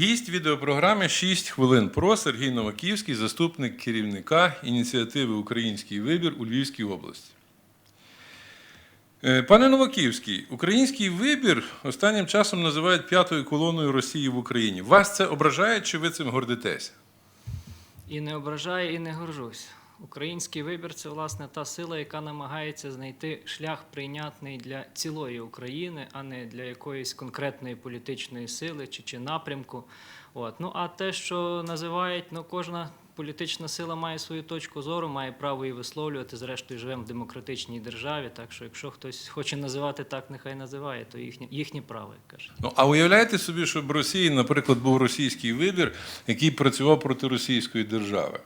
Гість відеопрограми «6 хвилин про Сергій Новаківський, заступник керівника ініціативи Український вибір у Львівській області. Е, Пане Новаківський, український вибір останнім часом називають п'ятою колоною Росії в Україні. Вас це ображає чи ви цим гордитеся? І не ображає, і не горжусь. Український вибір це власне та сила, яка намагається знайти шлях прийнятний для цілої України, а не для якоїсь конкретної політичної сили чи, чи напрямку. От. Ну а те, що називають, ну кожна політична сила має свою точку зору, має право її висловлювати. Зрештою, живемо в демократичній державі. Так що, якщо хтось хоче називати так, нехай називає, то їхнє, їхнє право, як каже. Ну, а уявляєте собі, щоб Росії, наприклад, був російський вибір, який працював проти російської держави?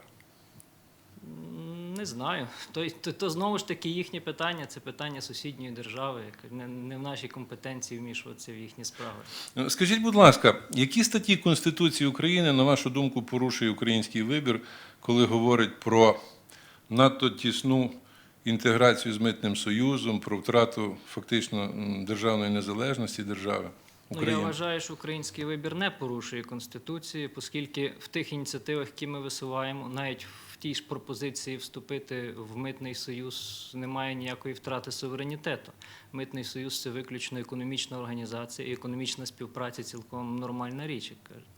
Не знаю. То, то, то знову ж таки їхнє питання, це питання сусідньої держави. яка Не, не в нашій компетенції вмішуватися в їхні справи. Ну, Скажіть, будь ласка, які статті Конституції України, на вашу думку, порушує український вибір, коли говорить про надто тісну інтеграцію з митним союзом, про втрату фактично державної незалежності держави Ну, я вважаю, що український вибір не порушує Конституції, оскільки в тих ініціативах, які ми висуваємо, навіть в тій ж пропозиції вступити в митний союз немає ніякої втрати суверенітету. Митний союз це виключно економічна організація, і економічна співпраця цілком нормальна річ, як кажуть.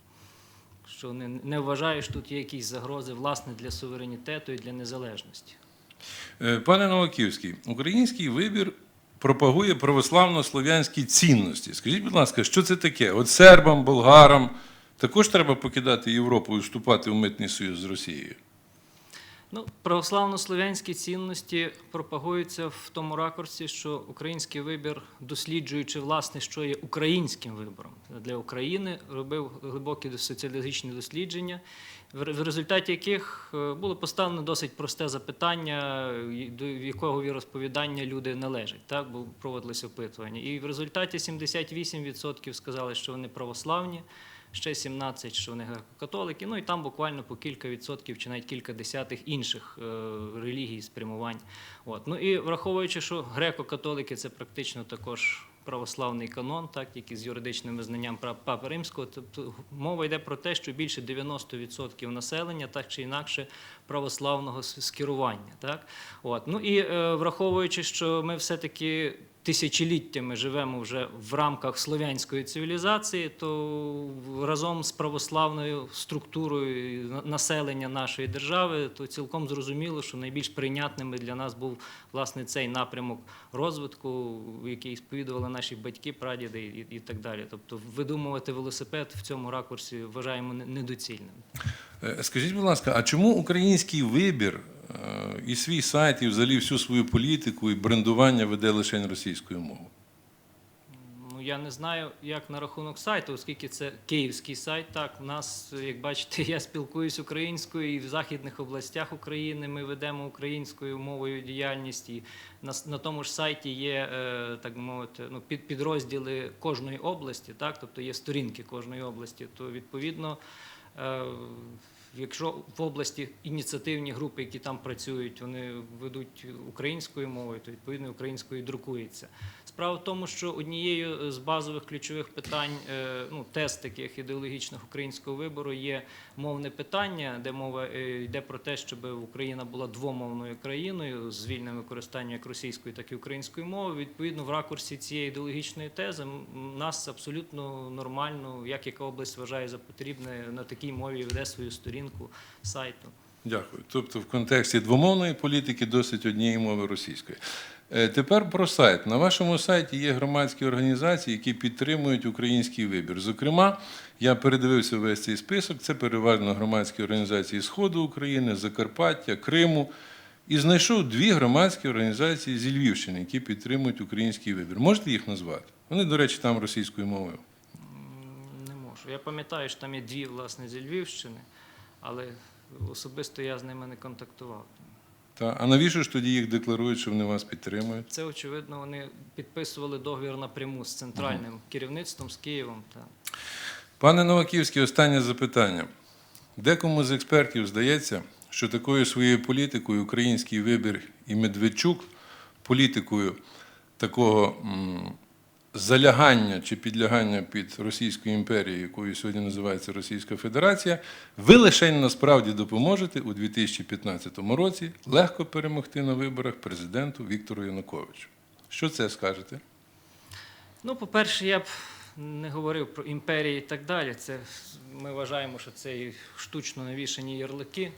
Що не, не вважаю, що тут є якісь загрози власне для суверенітету і для незалежності. Е, Пане Новаківський, український вибір пропагує православно-слов'янські цінності. Скажіть, будь ласка, що це таке? От сербам, болгарам також треба покидати Європу і вступати в митний союз з Росією? Ну, православно-слов'янські цінності пропагуються в тому ракурсі, що український вибір, досліджуючи власне, що є українським вибором для України, робив глибокі соціологічні дослідження, в результаті яких е, було поставлено досить просте запитання, до якого віросповідання люди належать. Так, бо проводилися опитування. І в результаті 78% сказали, що вони православні ще 17, що вони греко-католики, ну і там буквально по кілька відсотків чи навіть кілька десятих інших е, релігій, спрямувань. От. Ну і враховуючи, що греко-католики це практично також православний канон, так, тільки з юридичним визнанням Папи Римського, тобто мова йде про те, що більше 90% населення так чи інакше православного скерування. Так? От. Ну і е, враховуючи, що ми все-таки тисячоліттями живемо вже в рамках слов'янської цивілізації, то разом з православною структурою населення нашої держави, то цілком зрозуміло, що найбільш прийнятними для нас був власне цей напрямок розвитку, який сповідували наші батьки, прадіди і, і так далі. Тобто видумувати велосипед в цьому ракурсі вважаємо не- недоцільним. Е, Скажіть, будь ласка, а чому український вибір і свій сайт, і взагалі всю свою політику і брендування веде лише російською мовою? Ну, я не знаю, як на рахунок сайту, оскільки це київський сайт. Так, у нас, як бачите, я спілкуюсь українською і в західних областях України ми ведемо українською мовою діяльність. І на, на тому ж сайті є, е, так би мовити, ну, під, підрозділи кожної області, так, тобто є сторінки кожної області, то відповідно. Якщо в області ініціативні групи, які там працюють, вони ведуть українською мовою, то відповідно українською друкується. Справа в тому, що однією з базових ключових питань, е, ну тест таких ідеологічних українського вибору є мовне питання, де мова е, йде про те, щоб Україна була двомовною країною з вільним використанням як російської, так і української мови. Відповідно, в ракурсі цієї ідеологічної тези нас абсолютно нормально, як яка область вважає за потрібне на такій мові веде свою сторінку сайту. Дякую. Тобто в контексті двомовної політики досить однієї мови російської. Е, Тепер про сайт. На вашому сайті є громадські організації, які підтримують український вибір. Зокрема, я передивився весь цей список. Це переважно громадські організації Сходу України, Закарпаття, Криму. І знайшов дві громадські організації зі Львівщини, які підтримують український вибір. Можете їх назвати? Вони, до речі, там російською мовою. Не можу. Я пам'ятаю, що там є дві власне зі Львівщини, але особисто я з ними не контактував. Та, а навіщо ж тоді їх декларують, що вони вас підтримують? Це очевидно, вони підписували договір напряму з центральним керівництвом з Києвом. Та Пане Новаківський, останнє запитання. Декому з експертів здається, що такою своєю політикою український вибір і Медведчук, політикою такого залягання чи підлягання під Російську імперію, якою сьогодні називається Російська Федерація, ви лише насправді допоможете у 2015 році легко перемогти на виборах президенту Віктору Януковичу. Що це скажете? Ну, по-перше, я б не говорив про імперії і так далі. Це ми вважаємо, що це і штучно навішані ярлики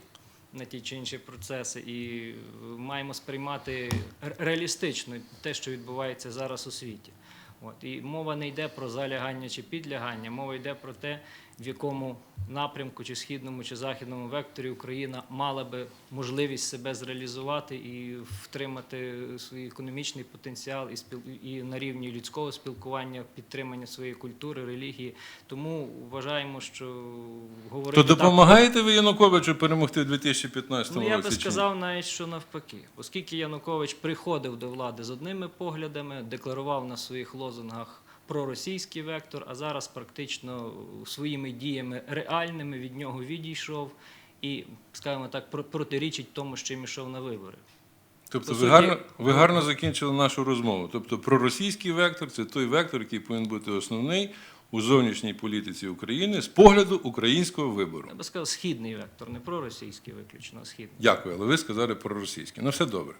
на ті чи інші процеси, і маємо сприймати реалістично те, що відбувається зараз у світі. От і мова не йде про залягання чи підлягання, мова йде про те, в якому напрямку, чи східному, чи західному векторі Україна мала би можливість себе зреалізувати і втримати свій економічний потенціал і спіл... і на рівні людського спілкування, підтримання своєї культури, релігії. Тому вважаємо, що говорити То так- ви Януковичу перемогти у 2015 Ну, я би сказав навіть, що навпаки, оскільки Янукович приходив до влади з одними поглядами, декларував на своїх лозунгах проросійський вектор, а зараз практично своїми діями реальними від нього відійшов і, скажімо так, про- протирічить тому, з чим йшов на вибори. Тобто По ви гарно, ви гарно закінчили нашу розмову. Тобто проросійський вектор це той вектор, який повинен бути основний у зовнішній політиці України з погляду українського вибору. Я би сказав, східний вектор, не проросійський виключно, а східний. Дякую, але ви сказали проросійський. Ну все добре.